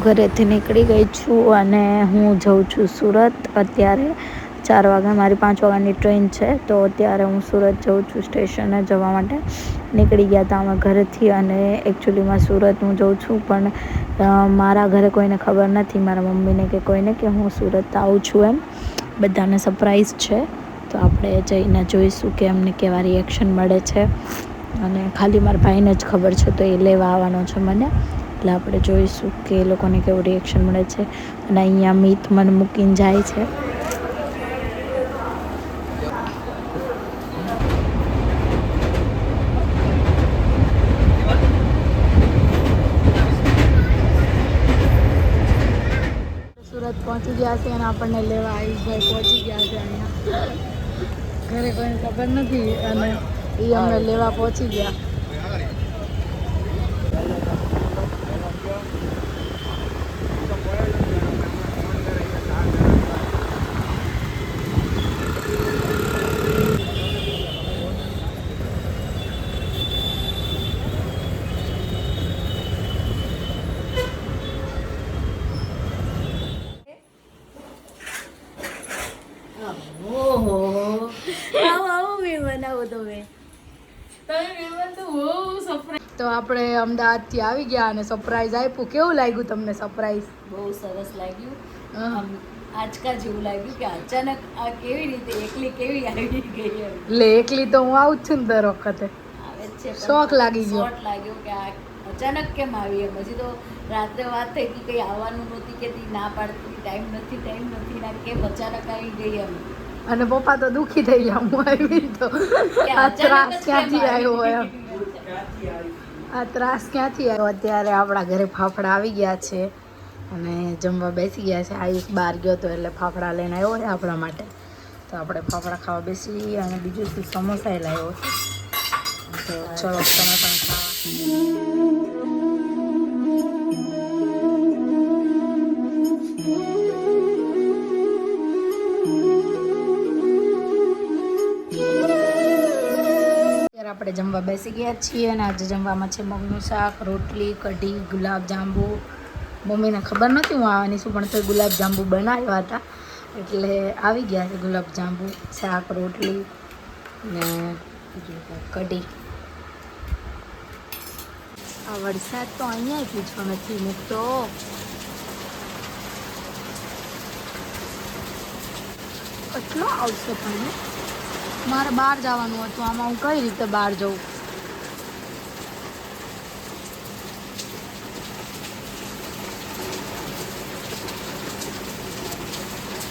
હું ઘરેથી નીકળી ગઈ છું અને હું જઉં છું સુરત. અત્યારે ચાર વાગે મારી પાંચ વાગ્યાની ટ્રેન છે, તો અત્યારે હું સુરત જઉં છું સ્ટેશને જવા માટે. નીકળી ગયા હતા અમે ઘરેથી અને એકચ્યુઅલીમાં સુરત હું જઉં છું, પણ મારા ઘરે કોઈને ખબર નથી, મારા મમ્મીને કે કોઈને કે હું સુરત આવું છું એમ. બધાને સરપ્રાઈઝ છે. તો આપણે જઈને જોઈશું કે એમને કેવા રિએક્શન મળે છે. અને ખાલી મારા ભાઈને જ ખબર છે, તો એ લેવા આવવાનો છે મને. એટલે આપણે જોઈશું કે એ લોકોને કેવું રિએક્શન મળે છે. અને અહીંયા મિત મને મૂકીને જાય છે. સુરત પહોંચી ગયા છે અને આપણને લેવા આયુષભાઈ પહોંચી ગયા છે અહીંયા. ઘરે કોઈને ખબર નથી અને એ અમે લેવા પહોંચી ગયા. તો આપણે અમદાવાદથી આવી ગયા અને સરપ્રાઈઝ આપ્યું. કેવું લાગ્યું તમને સરપ્રાઈઝ બહુ સરસ લાગ્યું. આજકા જેવું લાગ્યું કે અચાનક આ કેવી રીતે એકલી કેવી આવી ગઈ લે એકલી તો હું આવું છું ને દર વખતે. શોખ લાગી ગયો. શોખ લાગ્યો કે આ અચાનક કેમ આવી એમ. હજી તો રાત્રે વાત થઈ કે કંઈ આવવાનું નહોતી કે ના પાડતી ટાઈમ નથી ટાઈમ નથી ના કેમ અચાનક આવી ગઈ એમ. અને પપ્પા તો દુખી થઈ ગયા હું આવી તો. આ ત્રાસ ક્યાંથી આવ્યો હોય આ ત્રાસ ક્યાંથી આવ્યો? અત્યારે આપણા ઘરે ફાફડા આવી ગયા છે અને જમવા બેસી ગયા છે. આયુષ બહાર ગયો તો એટલે ફાફડા લઈને આવ્યો હોય આપણા માટે. તો આપણે ફાફડા ખાવા બેસી અને બીજું શું સમોસા લાવ્યો તો ચલો તમે પણ ખાવા. આપણે જમવા બેસી ગયા છીએ અને આજે જમવામાં છે મગનું શાક, રોટલી, કઢી ગુલાબ જાંબુ મમ્મીને ખબર નહોતી, હું આવવાની છું, પણ તો ગુલાબજાંબુ બનાવ્યા હતા. એટલે આવી ગયા છે ગુલાબ જાંબુ શાક, રોટલી ને કઢી. આ વરસાદ તો અહીંયા પૂછવા નથી મૂકતો. કેટલો આવશે પણ મારે બહાર જવાનું હતું આમાં હું કઈ રીતે બહાર જઉં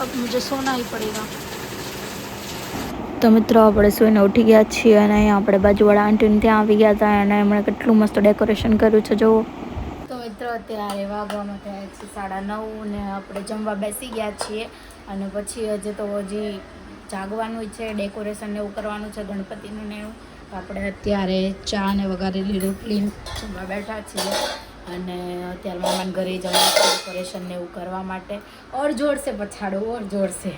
अब मुझे सोना ही पड़ेगा તો મિત્રો આપણે સુઈને ઉઠી ગયા છીએ અને અહીંયા આપણે બાજુવાળા આંટીને ત્યાં આવી ગયા હતા અને એમણે કેટલું મસ્ત ડેકોરેશન કર્યું છે જુઓ તો મિત્રો અત્યારે વાગવામાં થયા છે સાડા નવ ને આપણે જમવા બેસી ગયા છીએ અને પછી હજી તો હજી જાગવાનું છે ડેકોરેશન ને એવું કરવાનું છે, ગણપતિનું ને એવું. આપણે અત્યારે ચા ને વઘારેલી રોટલી બેઠા છીએ. અને અત્યારે મામાને ઘરે જવાનું ડેકોરેશન ને એવું કરવા માટે. ઓર જોડશે પછાડો, ઓર જોડશે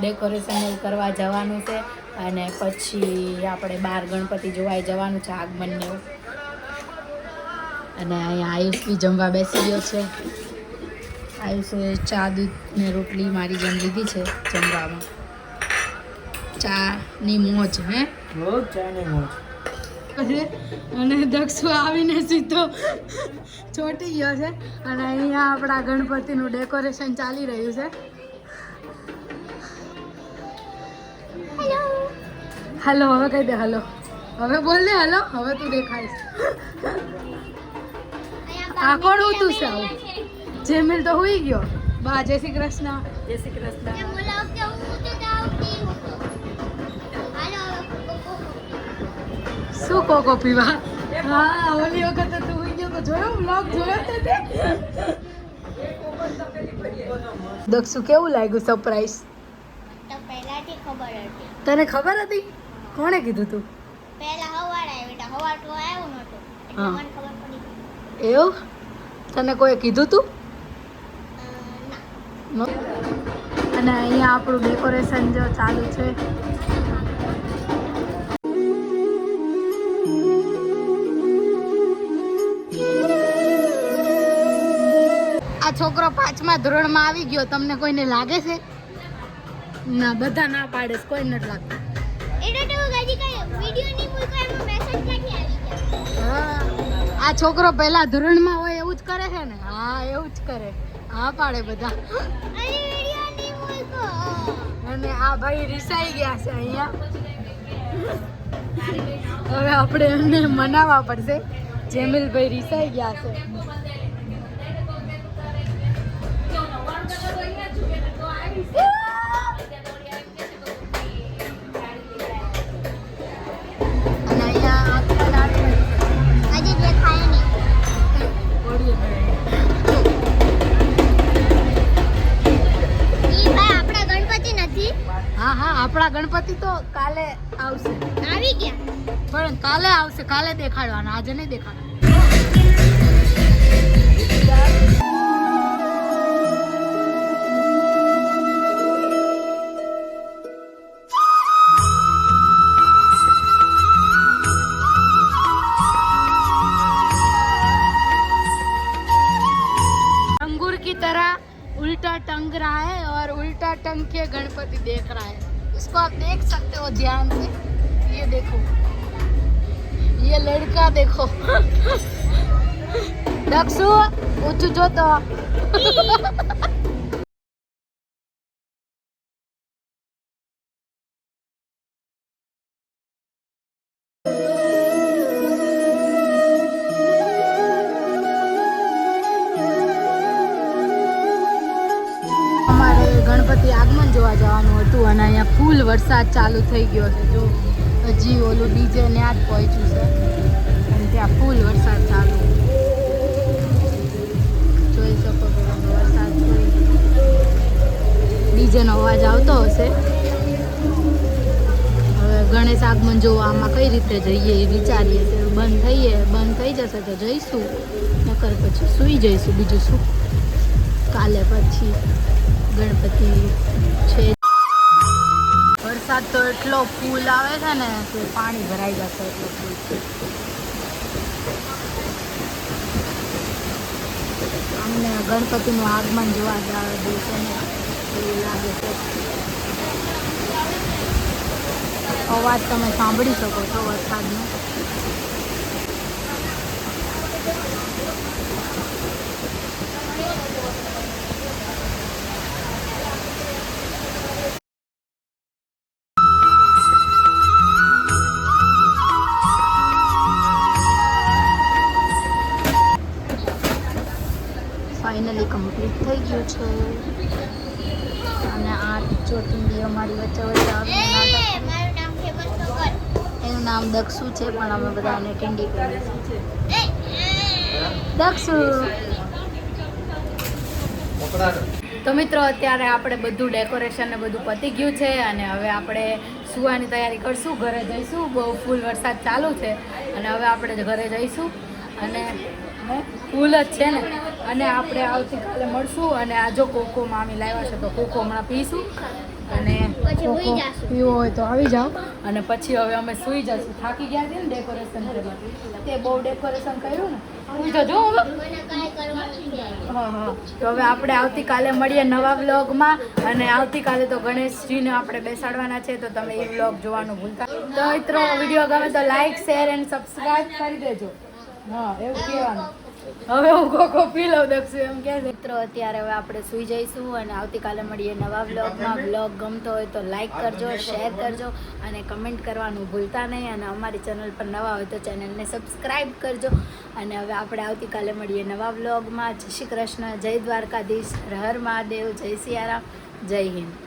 ડેકોરેશન એવું કરવા જવાનું છે. અને પછી આપણે બાર ગણપતિ જોવાય જવાનું છે આગમનને એવું. અને અહીંયા આયુષ બી જમવા બેસી ગયો છે. આયુષે ચા દૂધ ને રોટલી મારી જેમ લીધી છે જમવામાં. ચાની મોજ. હે? અને દક્ષુ આવીને સીધો ચોટી ગયો છે. અને અહીંયા આપણા ગણપતિનું ડેકોરેશન ચાલી રહ્યું છે. હલો હવે કહી દે હલો. હવે બોલ દે હલો હવે તું દેખાઈશ આ કોણ તું છે આવું? જેમિલ તો હોઈ ગયો. બા જય શ્રી કૃષ્ણ. જય શ્રી કૃષ્ણ. શું કોકો પીવા? હા ઓલી વખતે તું ગયો તો જોયો બ્લોગ જોયો તે દક્ષુ કેવું લાગ્યું સરપ્રાઈઝ તને ખબર હતી? કોણે કીધું તું? એવું? તને કોઈ કીધું તું? અને અહીંયા આપણું ડેકોરેશન જો ચાલુ છે. આ છોકરો પાંચમા ધોરણમાં આવી ગયો. તમને કોઈને લાગે છે? ના બધા ના પાડે કોઈ નથી લાગતું આ છોકરો પહેલા ધોરણમાં હોય એવું જ કરે છે ને? હા એવું જ કરે. હા પાડે બધા. અને આ ભાઈ રિસાઈ ગયા છે અહીંયા. હવે આપણે એમને મનાવવા પડશે. જેમિલભાઈ રિસાઈ ગયા છે. આપણા ગણપતિ તો કાલે આવશે આવી ગયા પણ કાલે આવશે કાલે દેખાડવાના આજે નહીં દેખાડવાના अंगूर की तरह उल्टा टंग रहा है और उल्टा टंग के गणपति देख रहा है इसको आप देख सकते हो ध्यान से। ये देखो। ये लड़का देखो। दक्षु उठ जो तो આગમન જોવા જવાનું હતું અને અહીંયા ફૂલ વરસાદ ચાલુ થઈ ગયો છે. જો હજી ઓલું ડીજે ત્યાં જ પહોંચ્યું છે. અને ત્યાં ફૂલ વરસાદ ચાલુ. જોઈ શકો તમે વરસાદ ડીજેનો અવાજ આવતો હશે. હવે ગણેશ આગમન જોવા આમાં કઈ રીતે જઈએ એ વિચારીએ છે બંધ થઈએ, બંધ થઈ જશે તો જઈશું. નકર પછી સૂઈ જઈશું. બીજું શું? કાલે પછી. ગણપતિ છે. વરસાદ તો એટલો ફૂલ આવે છે ને કે પાણી ભરાઈ જશે એટલો ફૂલ. અમને ગણપતિનું આગમન જોવા જવા દિવસે ને એવું લાગે છે. અવાજ તમે સાંભળી શકો છો વરસાદનો. કમ્પ્લીટ છો. અને આ ચોટીંડી અમારી વચ્ચે વચ્ચે એનું નામ દક્ષુ છે પણ અમે બધા એને ટીંડી કરીએ છીએ. દક્ષુ. તો મિત્રો અત્યારે આપણે બધું ડેકોરેશન ને બધું પતી ગયું છે અને હવે આપણે સુવાની તૈયારી કરશું ઘરે જઈશું. બહુ ફૂલ વરસાદ ચાલુ છે. અને હવે આપણે ઘરે જઈશું. અને? ફૂલ જ છે ને? અને આપણે આવતીકાલે મળશું અને આ જો કોકો મામી લાવ્યા છે તો કોકો હમણાં પીશું. અને પછી કોકો પીવો હોય તો આવી જાઓ. અને પછી હવે અમે સૂઈ જશું. થાકી ગયા છે ને ડેકોરેશન કરવા. તે બહુ ડેકોરેશન કર્યું ને? હા હા. તો હવે આપણે આવતીકાલે મળીએ નવા વ્લોગમાં. અને આવતીકાલે તો ગણેશજીને આપણે બેસાડવાના છે તો તમે એ વ્લોગ જોવાનું ભૂલતા. તો મિત્રો વીડિયો ગમે તો લાઈક શેર એન્ડ સબસ્ક્રાઈબ કરી દેજો. હવે હું કોકો પી લઉં દક્ષુ એમ કે મિત્રો, અત્યારે હવે આપણે સૂઈ જઈશું અને આવતીકાલે મળીએ નવા વ્લોગમાં વ્લોગ ગમતો હોય તો લાઈક કરજો શેર કરજો અને કમેન્ટ કરવાનું ભૂલતા નહીં. અને અમારી ચેનલ પર નવા હોય તો ચેનલને સબસ્ક્રાઈબ કરજો. અને હવે આપણે આવતીકાલે મળીએ નવા વ્લોગમાં જય શ્રી કૃષ્ણ, જય દ્વારકાધીશ, હર મહાદેવ, જય સિયારામ, જય હિન્દ.